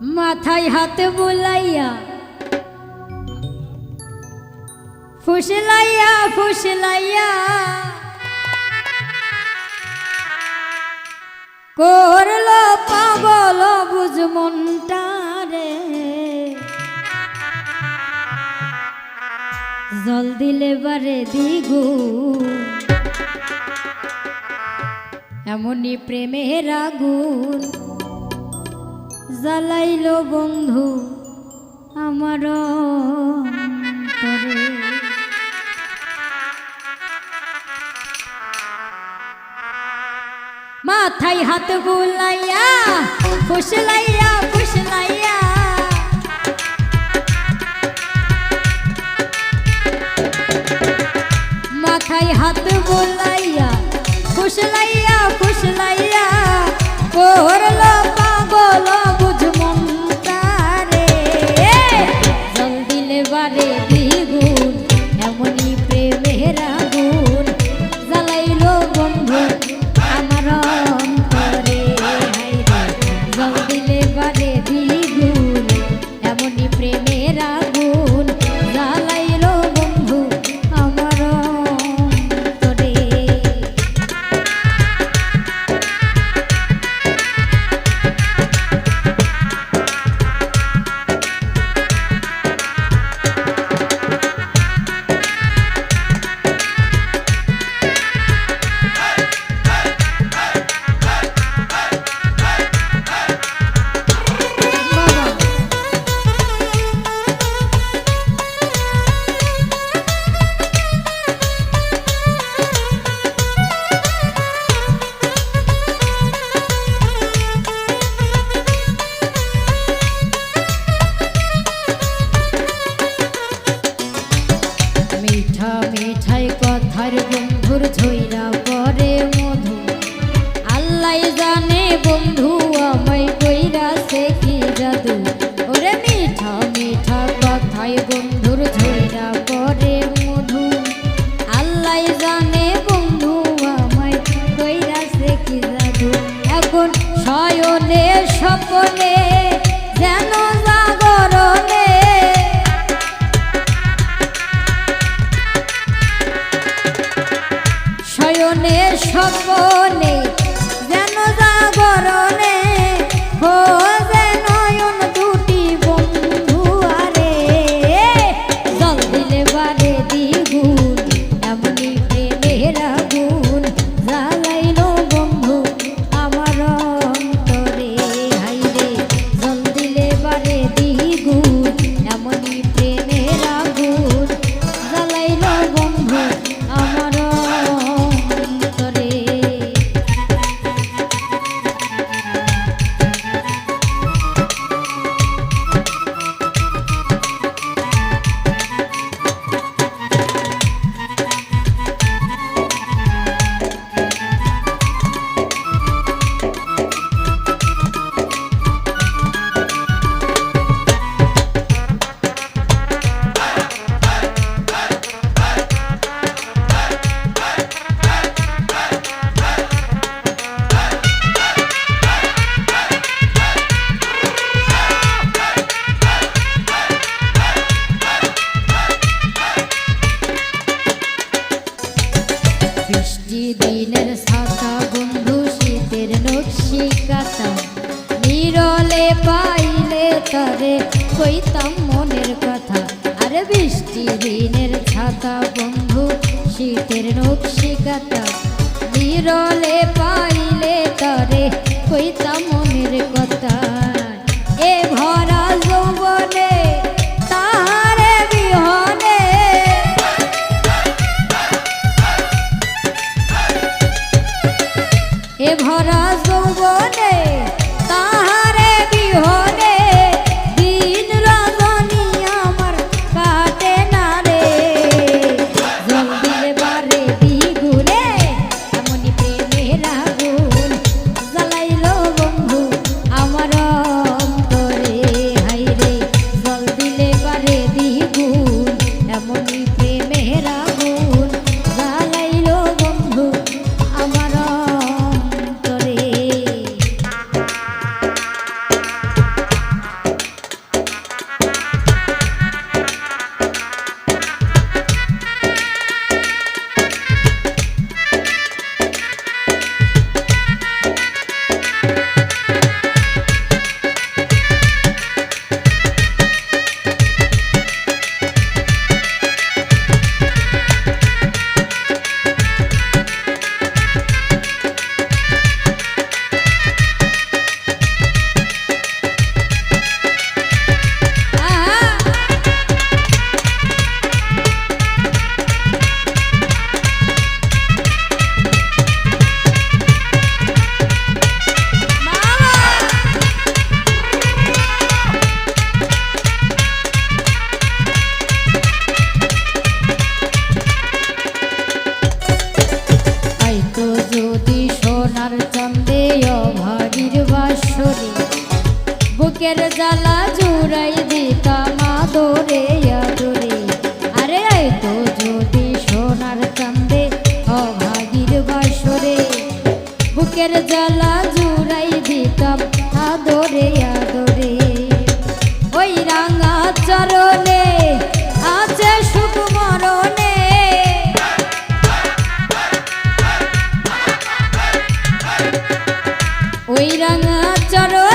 মাথায় হাতে বুলাইয়া ফুসলাইয়া ফুসলাইয়া করল পাবল বুঝ মনটা রে। জল দিলে বারে দিগু। এমনই প্রেমের আগুন। জ্বালাইল বন্ধু আমার মাথায় হাত বুলাইয়া ফুসলাইয়া ফুসলাইয়া। মাথায় হাত বুলাইয়া ফুসলাইয়া ফুসলাইয়া। করল love. দিনের সাতা বন্ধু শীতের নকশি কাতা নিরলে পাইলে তরে কইতাম মনের কথা। আর বৃষ্টি দিনের ছাতা বন্ধু শীতের নকশি কাতা নিরলে পাইলে তরে কইতাম মনের কথা। এ ভর ভরা যৌবনে যদি সোনার চন্দে অভাগীর বাসরে, বুকের জ্বালা জুড়াই দিতাম আদরে আদরে। আরে তো যদি সোনার চন্দে অভাগীর বাসরে, বুকের জ্বালা জুড়াই দিতাম আদরে আদরে। ওই রাঙা চরণে